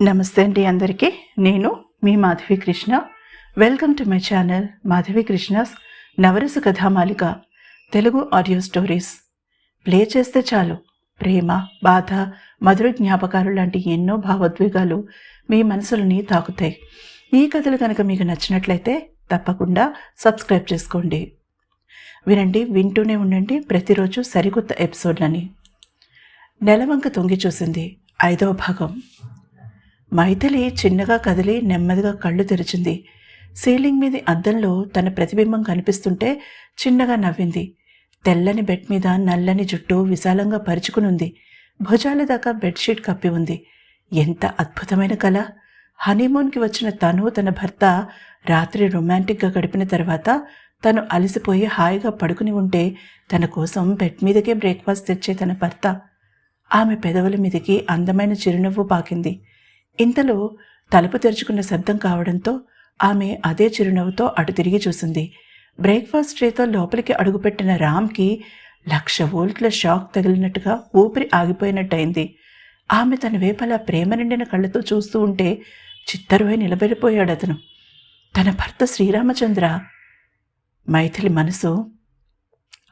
నమస్తే అండి అందరికీ. నేను మీ Madhavi Krishna. Welcome to my channel Madhavi Krishna's Navarasa Kathamalika Telugu audio stories play చేస్తే చాలు. ప్రేమ బాధ మధుర జ్ఞాపకాలు లాంటి ఎన్నో భావోద్వేగాలు మీ మనసులని తాకుతాయి. ఈ కథలు కనుక మీకు నచ్చినట్లయితే తప్పకుండా సబ్స్క్రైబ్ చేసుకోండి. వినండి వింటూనే ఉండండి ప్రతిరోజు సరికొత్త ఎపిసోడ్లని నెలవంక తొంగి చూసింది ఐదవ భాగం. మైథిలి చిన్నగా కదిలి నెమ్మదిగా కళ్ళు తెరిచింది. సీలింగ్ మీది అద్దంలో తన ప్రతిబింబం కనిపిస్తుంటే చిన్నగా నవ్వింది. తెల్లని బెడ్ మీద నల్లని జుట్టు విశాలంగా పరుచుకునుంది. భుజాల దాకా బెడ్షీట్ కప్పి ఉంది. ఎంత అద్భుతమైన కళ! హనీమూన్కి వచ్చిన తను తన భర్త రాత్రి రొమాంటిక్గా గడిపిన తర్వాత తను అలసిపోయి హాయిగా పడుకుని ఉంటే తన కోసం బెడ్ మీదకే బ్రేక్ఫాస్ట్ తెచ్చే తన భర్త. ఆమె పెదవుల మీదకి అందమైన చిరునవ్వు పాకింది. ఇంతలో తలుపు తెరుచుకున్న శబ్దం కావడంతో ఆమె అదే చిరునవ్వుతో అటు తిరిగి చూసింది. బ్రేక్ఫాస్ట్ ట్రేతో లోపలికి అడుగుపెట్టిన రామ్కి లక్ష వోల్ట్ల షాక్ తగిలినట్టుగా ఊపిరి ఆగిపోయినట్టయింది. ఆమె తన వేపలా ప్రేమ నిండిన కళ్ళతో చూస్తూ ఉంటే చిత్తరువై నిలబడిపోయాడు అతను. తన భర్త శ్రీరామచంద్ర. మైథిలి మనసు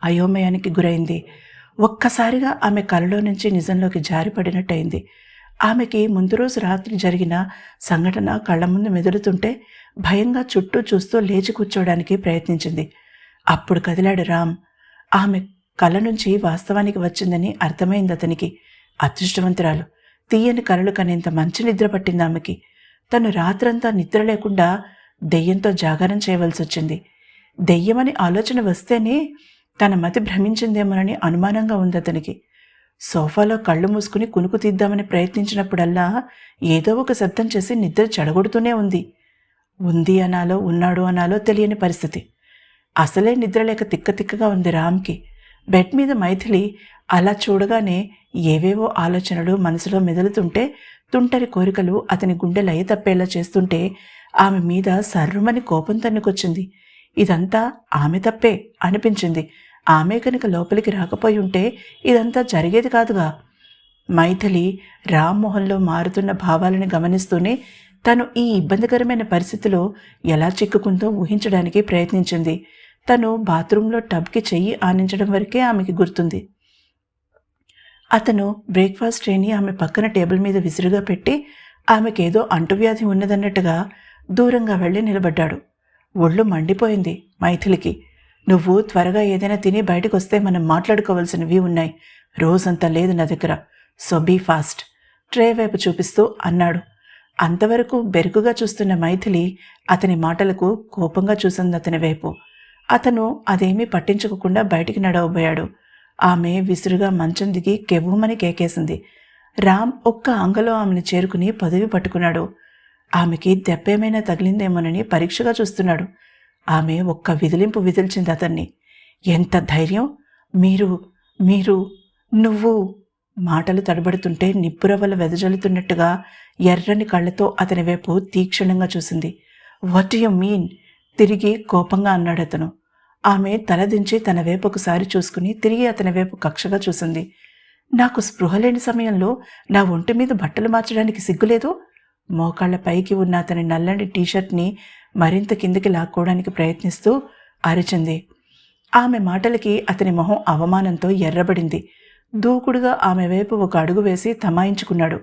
అయోమయానికి గురైంది. ఒక్కసారిగా ఆమె కలలో నుంచి నిజంలోకి జారిపడినట్టయింది. ఆమెకి ముందు రోజు రాత్రి జరిగిన సంఘటన కళ్ళ ముందు మెదులుతుంటే భయంగా చుట్టూ చూస్తూ లేచి కూర్చోవడానికి ప్రయత్నించింది. అప్పుడు కదిలాడు రామ్. ఆమె కళ్ళ నుంచి వాస్తవానికి వచ్చిందని అర్థమైంది అతనికి. అదృష్టవంతురాలు. తీయని కలలు కనేంత మంచి నిద్ర పట్టింది ఆమెకి. తను రాత్రంతా నిద్ర లేకుండా దెయ్యంతో జాగారం చేయవలసి వచ్చింది. దెయ్యమని ఆలోచన వస్తేనే తన మతి భ్రమించిందేమోనని అనుమానంగా ఉంది అతనికి. సోఫాలో కళ్ళు మూసుకుని కునుకు తీద్దామని ప్రయత్నించినప్పుడల్లా ఏదో ఒక శబ్దం చేసి నిద్ర చెడగొడుతూనే ఉంది. ఉంది అనాలో ఉన్నాడు అనాలో తెలియని పరిస్థితి. అసలే నిద్రలేక తిక్క తిక్కగా ఉంది రామ్కి. బెడ్ మీద మైథిలి అలా చూడగానే ఏవేవో ఆలోచనలు మనసులో మెదులుతుంటే తుంటరి కోరికలు అతని గుండె లయ తప్పేలా చేస్తుంటే ఆమె మీద సర్రుమని కోపం తన్నుకొచ్చింది. ఇదంతా ఆమె తప్పే అనిపించింది. ఆమె కనుక లోపలికి రాకపోయి ఉంటే ఇదంతా జరిగేది కాదుగా. మైథిలి రామ్మోహన్లో మారుతున్న భావాలను గమనిస్తూనే తను ఈ ఇబ్బందికరమైన పరిస్థితిలో ఎలా చిక్కుకుందో ఊహించడానికి ప్రయత్నించింది. తను బాత్రూంలో టబ్కి చెయ్యి ఆనించడం వరకే ఆమెకి గుర్తుంది. అతను బ్రేక్ఫాస్ట్ ట్రేని ఆమె పక్కన టేబుల్ మీద విసురుగా పెట్టి ఆమెకేదో అంటువ్యాధి ఉన్నదన్నట్టుగా దూరంగా వెళ్ళి నిలబడ్డాడు. ఒళ్ళు మండిపోయింది మైథిలికి. నువ్వు త్వరగా ఏదైనా తిని బయటకు వస్తే మనం మాట్లాడుకోవాల్సినవి ఉన్నాయి. రోజంతా లేదు నా దగ్గర. సో బీ ఫాస్ట్ ట్రే వైపు చూపిస్తూ అన్నాడు. అంతవరకు బెరుకుగా చూస్తున్న మైథిలి అతని మాటలకు కోపంగా చూసింది అతని వైపు. అతను అదేమీ పట్టించుకోకుండా బయటికి నడవబోయాడు. ఆమె విసురుగా మంచం దిగి కెవ్వుమని కేకేసింది. రామ్ ఒక్క అంగలో ఆమెను చేరుకుని పదవి పట్టుకున్నాడు. ఆమెకి దెబ్బేమైనా తగిలిందేమోనని పరీక్షగా చూస్తున్నాడు. ఆమె ఒక్క విదిలింపు విదిల్చింది అతన్ని. ఎంత ధైర్యం? మీరు మీరు నువ్వు! మాటలు తడబడుతుంటే నిప్పురవల వెదజల్లుతున్నట్టుగా ఎర్రని కళ్ళతో అతని వైపు తీక్షణంగా చూసింది. వాట్ యు మీన్ తిరిగి కోపంగా అన్నాడు అతను. ఆమె తలదించి తన వైపు ఒకసారి చూసుకుని తిరిగి అతని వైపు కక్షగా చూసింది. నాకు స్పృహ లేని సమయంలో నా ఒంటి మీద బట్టలు మార్చడానికి సిగ్గులేదు? మోకాళ్ళ పైకి ఉన్న అతని నల్లని టీషర్ట్ని మరింత కిందికి లాక్కోవడానికి ప్రయత్నిస్తూ అరిచింది. ఆమె మాటలకి అతని మొహం అవమానంతో ఎర్రబడింది. దూకుడుగా ఆమె వైపు ఒక అడుగు వేసి తమాయించుకున్నాడు.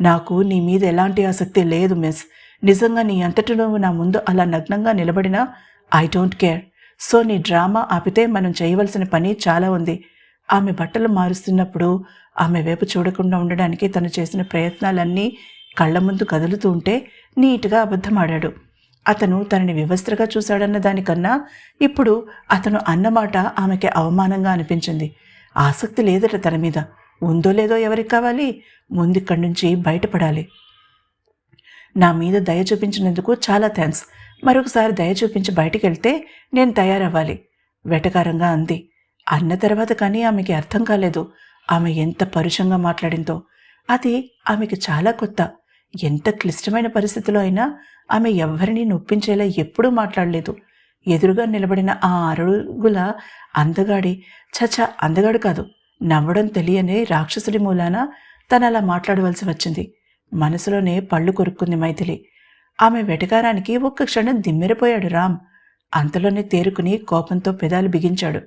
నాకు నీ మీద ఎలాంటి ఆసక్తి లేదు మిస్. నిజంగా నీ అంతటి నువ్వు నా ముందు అలా నగ్నంగా నిలబడినా ఐ డోంట్ కేర్. సో నీ డ్రామా ఆపితే మనం చేయవలసిన పని చాలా ఉంది. ఆమె బట్టలు మారుస్తున్నప్పుడు ఆమె వైపు చూడకుండా ఉండడానికి తను చేసిన ప్రయత్నాలన్నీ కళ్ళ ముందు కదులుతూ ఉంటే నీట్గా అబద్ధమాడాడు. అతను తనని వివస్త్రగా చూశాడన్న దానికన్నా ఇప్పుడు అతను అన్నమాట ఆమెకి అవమానంగా అనిపించింది. ఆసక్తి లేదట తన మీద. ఉందో లేదో ఎవరికి కావాలి? ముందిక్కడి నుంచి బయటపడాలి. నా మీద దయ చూపించినందుకు చాలా థ్యాంక్స్. మరొకసారి దయ చూపించి బయటికి వెళ్తే నేను తయారవ్వాలి. వెటకారంగా అంది. అన్న తర్వాత కానీ ఆమెకి అర్థం కాలేదు. ఆమె ఎంత పరుషంగా మాట్లాడిందో. అది ఆమెకి చాలా కొత్త. ఎంత క్లిష్టమైన పరిస్థితిలో అయినా ఆమె ఎవరిని నొప్పించేలా ఎప్పుడూ మాట్లాడలేదు. ఎదురుగా నిలబడిన ఆ అరుగుల అందగాడి చచ అందగాడు కాదు నవ్వడం తెలియని రాక్షసుడి మూలాన తను అలా మాట్లాడవలసి వచ్చింది. మనసులోనే పళ్ళు కొరుక్కుంది మైథిలి. ఆమె వెటకారానికి ఒక్క క్షణం దిమ్మెరిపోయాడు రామ్. అంతలోనే తేరుకుని కోపంతో పెదాలు బిగించాడు.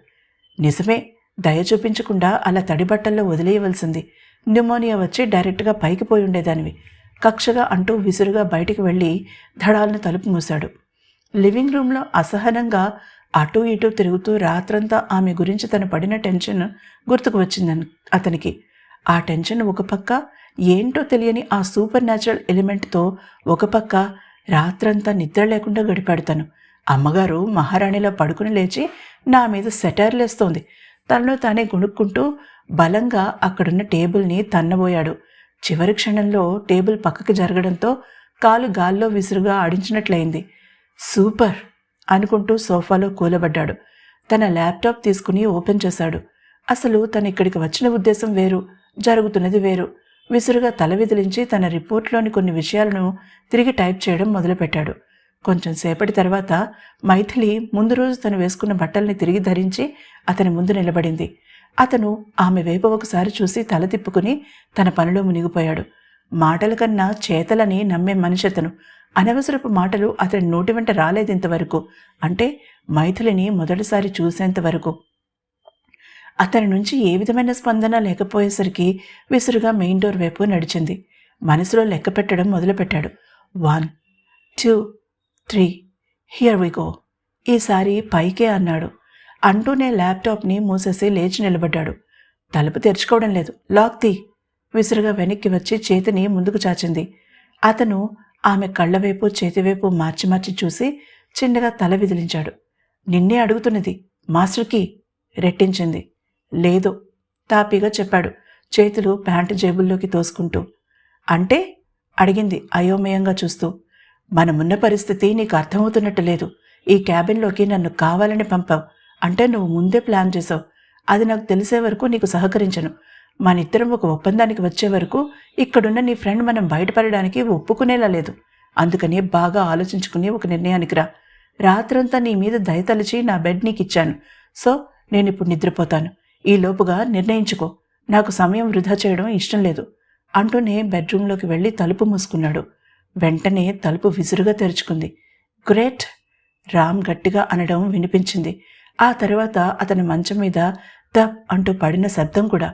నిజమే దయ చూపించకుండా అలా తడిబట్టల్లో వదిలేయవలసింది. న్యూమోనియా వచ్చి డైరెక్ట్గా పైకి పోయి ఉండేదానివి. కక్షగా అంటూ విసురుగా బయటికి వెళ్ళి ధడాలను తలుపు మూశాడు. లివింగ్ రూమ్లో అసహనంగా అటూ ఇటూ తిరుగుతూ రాత్రంతా ఆమె గురించి తను పడిన టెన్షన్ గుర్తుకు వచ్చింది అతనికి. ఆ టెన్షన్ ఒక పక్క ఏంటో తెలియని ఆ సూపర్ న్యాచురల్ ఎలిమెంట్తో ఒక పక్క రాత్రంతా నిద్ర లేకుండా గడిపాడుతాను అమ్మగారు మహారాణిలో పడుకుని లేచి నా మీద సెటైర్లేస్తోంది తనలో తానే గుణుక్కుంటూ బలంగా అక్కడున్న టేబుల్ని తన్నబోయాడు. చివరి క్షణంలో టేబుల్ పక్కకి జరగడంతో కాలు గాల్లో విసురుగా ఆడించినట్లయింది. సూపర్! అనుకుంటూ సోఫాలో కూలబడ్డాడు. తన ల్యాప్టాప్ తీసుకుని ఓపెన్ చేశాడు. అసలు తను ఇక్కడికి వచ్చిన ఉద్దేశం వేరు జరుగుతున్నది వేరు. విసురుగా తల విదిలించి తన రిపోర్ట్లోని కొన్ని విషయాలను తిరిగి టైప్ చేయడం మొదలుపెట్టాడు. కొంచెం సేపటి తర్వాత మైథిలి ముందు రోజు తను వేసుకున్న బట్టల్ని తిరిగి ధరించి అతని ముందు నిలబడింది. అతను ఆమె వైపు ఒకసారి చూసి తల తిప్పుకుని తన పనిలో మునిగిపోయాడు. మాటల కన్నా చేతలని నమ్మే మనిషి అతను. అనవసరపు మాటలు అతని నోటి వెంట రాలేదు ఇంతవరకు. అంటే మైథిలిని మొదటిసారి చూసేంత వరకు. అతని నుంచి ఏ విధమైన స్పందన లేకపోయేసరికి విసురుగా మెయిన్ డోర్ వైపు నడిచింది. మనసులో లెక్క పెట్టడం మొదలుపెట్టాడు. One two three here we go. ఈసారి పైకే అన్నాడు. అంటూనే ల్యాప్టాప్ని మూసేసి లేచి నిలబడ్డాడు. తలుపు తెరుచుకోవడం లేదు. లాక్ తీ. విసురుగా వెనక్కి వచ్చి చేతిని ముందుకు చాచింది. అతను ఆమె కళ్ళవైపు చేతివైపు మార్చి మార్చి చూసి చిన్నగా తల విదిలించాడు. నిన్నే అడుగుతున్నది మాస్టర్కి? రెట్టించింది. లేదు తాపీగా చెప్పాడు. చేతులు ప్యాంటు జేబుల్లోకి తోసుకుంటూ. అంటే? అడిగింది అయోమయంగా చూస్తూ. మనమున్న పరిస్థితి నీకు అర్థమవుతున్నట్టు లేదు. ఈ క్యాబిన్లోకి నన్ను కావాలని పంపావు. అంటే నువ్వు ముందే ప్లాన్ చేసావు. అది నాకు తెలిసే వరకు నీకు సహకరించను. మనిద్దరం ఒక ఒప్పందానికి వచ్చే వరకు ఇక్కడున్న నీ ఫ్రెండ్ మనం బయటపడడానికి ఒప్పుకునేలా లేదు. అందుకని బాగా ఆలోచించుకుని ఒక నిర్ణయానికి రా. రాత్రంతా నీ మీద దయతలిచి నా బెడ్ నీకు ఇచ్చాను సో నేను ఇప్పుడు నిద్రపోతాను. ఈ లోపుగా నిర్ణయించుకో. నాకు సమయం వృధా చేయడం ఇష్టం లేదు. అంటూనే బెడ్రూమ్లోకి వెళ్ళి తలుపు మూసుకున్నాడు. వెంటనే తలుపు విసురుగా తెరుచుకుంది. గ్రేట్! రామ్ గట్టిగా అనడం వినిపించింది. ఆ తర్వాత అతని మంచం మీద తప్ అంటూ పడిన శబ్దం కూడా.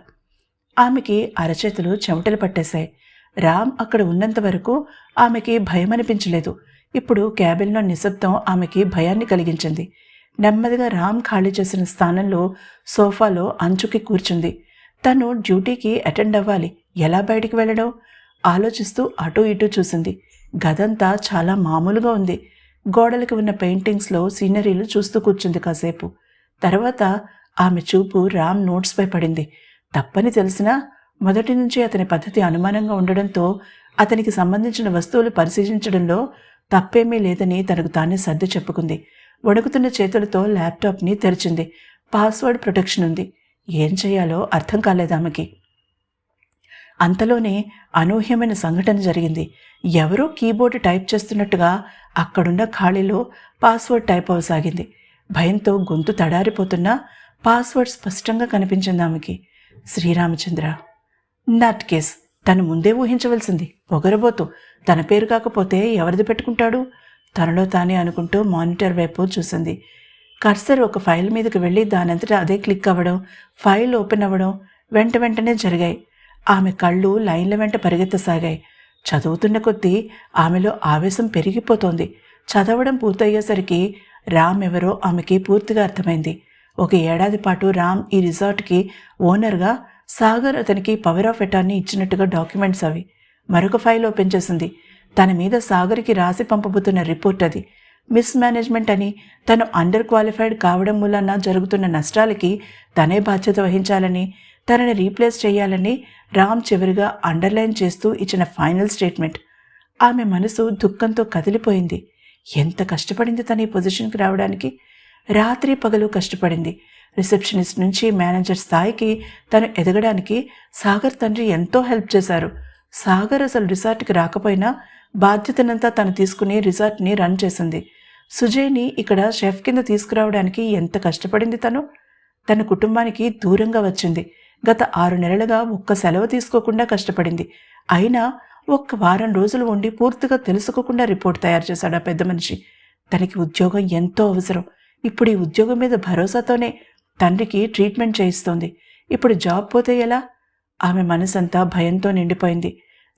ఆమెకి అరచేతులు చెమటలు పట్టేశాయి. రామ్ అక్కడ ఉన్నంత వరకు ఆమెకి భయం అనిపించలేదు ఇప్పుడు క్యాబిన్లో నిశ్శబ్దం ఆమెకి భయాన్ని కలిగించింది. నెమ్మదిగా రామ్ ఖాళీ చేసిన స్థానంలో సోఫాలో అంచుకి కూర్చుంది. తను డ్యూటీకి అటెండ్ అవ్వాలి. ఎలా బయటికి వెళ్ళడం? ఆలోచిస్తూ అటూ ఇటూ చూసింది. గదంతా చాలా మామూలుగా ఉంది. గోడలకు ఉన్న పెయింటింగ్స్లో సీనరీలు చూస్తూ కూర్చుంది కాసేపు. తర్వాత ఆమె చూపు రామ్ నోట్స్పై పడింది. తప్పని తెలిసినా మొదటి నుంచి అతని పద్ధతి అనుమానంగా ఉండడంతో అతనికి సంబంధించిన వస్తువులు పరిశీలించడంలో తప్పేమీ లేదని తనకు తానే సర్ది చెప్పుకుంది. వణుకుతున్న చేతులతో ల్యాప్టాప్ని తెరిచింది. పాస్వర్డ్ ప్రొటెక్షన్ ఉంది. ఏం చేయాలో అర్థం కాలేదు ఆమెకి. అంతలోనే అనూహ్యమైన సంఘటన జరిగింది. ఎవరో కీబోర్డు టైప్ చేస్తున్నట్టుగా అక్కడున్న ఖాళీలో పాస్వర్డ్ టైప్ అవసాగింది భయంతో గొంతు తడారిపోతున్నా పాస్వర్డ్ స్పష్టంగా కనిపించింది ఆమెకి. Sriramachandra not case. తను ముందే ఊహించవలసింది. పొగరబోతు తన పేరు కాకపోతే ఎవరిది పెట్టుకుంటాడు? తనలో తానే అనుకుంటూ మానిటర్ వైపు చూసింది. కర్సర్ ఒక ఫైల్ మీదకి వెళ్ళి దానంతటా అదే క్లిక్ అవ్వడం ఫైల్ ఓపెన్ అవ్వడం వెంట వెంటనే జరిగాయి. ఆమె కళ్ళు లైన్ల వెంట పరిగెత్తసాగాయి. చదువుతున్న కొద్దీ ఆమెలో ఆవేశం పెరిగిపోతోంది. చదవడం పూర్తయ్యేసరికి రామ్ ఎవరో ఆమెకి పూర్తిగా అర్థమైంది. ఒక ఏడాది పాటు రామ్ ఈ రిసార్ట్కి ఓనర్గా సాగర్ అతనికి పవర్ ఆఫ్ ఎటార్నీ ఇచ్చినట్టుగా డాక్యుమెంట్స్ అవి. మరొక ఫైల్ ఓపెన్ చేసింది. తన మీద సాగర్కి రాసి పంపబోతున్న రిపోర్ట్ అది. మిస్ మేనేజ్మెంట్ అని తను అండర్ క్వాలిఫైడ్ కావడం మూలన జరుగుతున్న నష్టాలకి తనే బాధ్యత వహించాలని తనని రీప్లేస్ చేయాలని రామ్ చివరిగా అండర్లైన్ చేస్తూ ఇచ్చిన ఫైనల్ స్టేట్మెంట్. ఆమె మనసు దుఃఖంతో కదిలిపోయింది. ఎంత కష్టపడింది తన ఈ పొజిషన్కి రావడానికి? రాత్రి పగలు కష్టపడింది. రిసెప్షనిస్ట్ నుంచి మేనేజర్ స్థాయికి తను ఎదగడానికి సాగర్ తండ్రి ఎంతో హెల్ప్ చేశారు. సాగర్ అసలు రిసార్ట్కి రాకపోయినా బాధ్యతనంతా తను తీసుకుని రిసార్ట్ని రన్ చేసింది. సుజయ్ని ఇక్కడ షెఫ్ కింద తీసుకురావడానికి ఎంత కష్టపడింది తను? తన కుటుంబానికి దూరంగా వచ్చింది. గత ఆరు నెలలుగా ఒక్క సెలవు తీసుకోకుండా కష్టపడింది. అయినా ఒక్క వారం రోజులు ఉండి పూర్తిగా తెలుసుకోకుండా రిపోర్ట్ తయారు చేశాడు ఆ పెద్ద మనిషి. తనకి ఉద్యోగం ఎంతో అవసరం. ఇప్పుడు ఈ ఉద్యోగం మీద భరోసాతోనే తండ్రికి ట్రీట్మెంట్ చేయిస్తోంది. ఇప్పుడు జాబ్ పోతే ఎలా? ఆమె మనసంతా భయంతో నిండిపోయింది.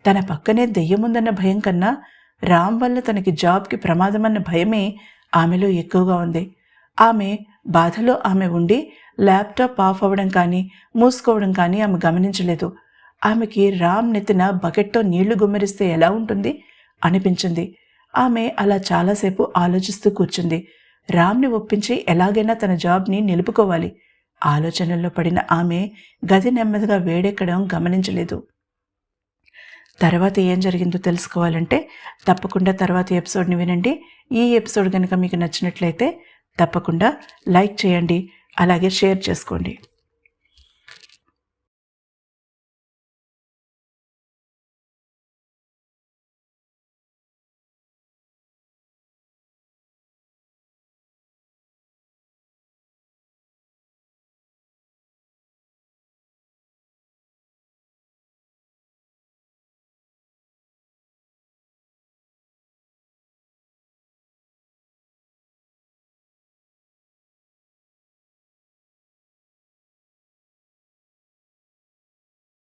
తన పక్కనే దెయ్యముందన్న భయం కన్నా రామ్ వల్ల తనకి జాబ్కి ప్రమాదమన్న భయమే ఆమెలో ఎక్కువగా ఉంది. ఆమె బాధలో ఆమె ఉండి ల్యాప్టాప్ ఆఫ్ అవ్వడం కానీ మూసుకోవడం కానీ ఆమె గమనించలేదు. ఆమెకి రామ్ నెత్తిన బకెట్తో నీళ్ళు గుమ్మరిస్తే ఎలా ఉంటుంది? అనిపించింది. ఆమె అలా చాలాసేపు ఆలోచిస్తూ కూర్చుంది. రామ్ని ఒప్పించి ఎలాగైనా తన జాబ్ని నిలుపుకోవాలి. ఆలోచనల్లో పడిన ఆమె గది నెమ్మదిగా వేడెక్కడం గమనించలేదు. తర్వాత ఏం జరిగిందో తెలుసుకోవాలంటే తప్పకుండా తర్వాత ఎపిసోడ్ని వినండి. ఈ ఎపిసోడ్ కనుక మీకు నచ్చినట్లయితే తప్పకుండా లైక్ చేయండి అలాగే షేర్ చేసుకోండి.